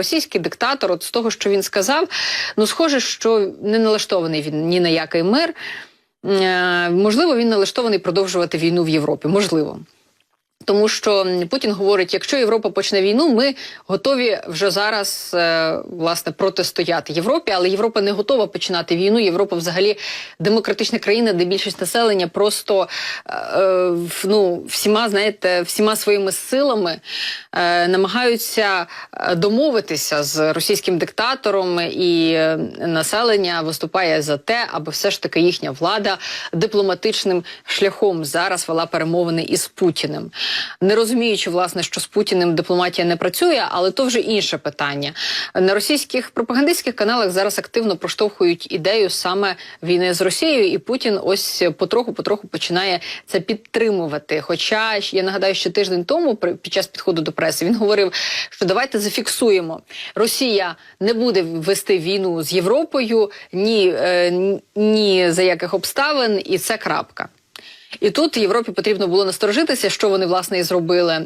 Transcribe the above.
Російський диктатор, от з того, що він сказав, ну схоже, що не налаштований він ні на який мир. Е, Можливо, він налаштований продовжувати війну в Європі. Можливо. Тому що Путін говорить: якщо Європа почне війну, ми готові вже зараз е, власне протистояти Європі, але Європа не готова починати війну. Європа, взагалі, демократична країна, де більшість населення просто е, е, ну, всіма, знаєте, всіма своїми силами намагаються домовитися з російським диктатором, і населення виступає за те, аби все ж таки їхня влада дипломатичним шляхом зараз вела перемовини із Путіним, не розуміючи, власне, що з Путіним дипломатія не працює, але то вже інше питання. На російських пропагандистських каналах зараз активно проштовхують ідею саме війни з Росією, і Путін ось потроху-потроху починає це підтримувати. Хоча я нагадаю, що тиждень тому, під час підходу до преси, він говорив, що давайте зафіксуємо, Росія не буде вести війну з Європою ні, е, ні за яких обставин, і це крапка. І тут Європі потрібно було насторожитися, що вони власне і зробили.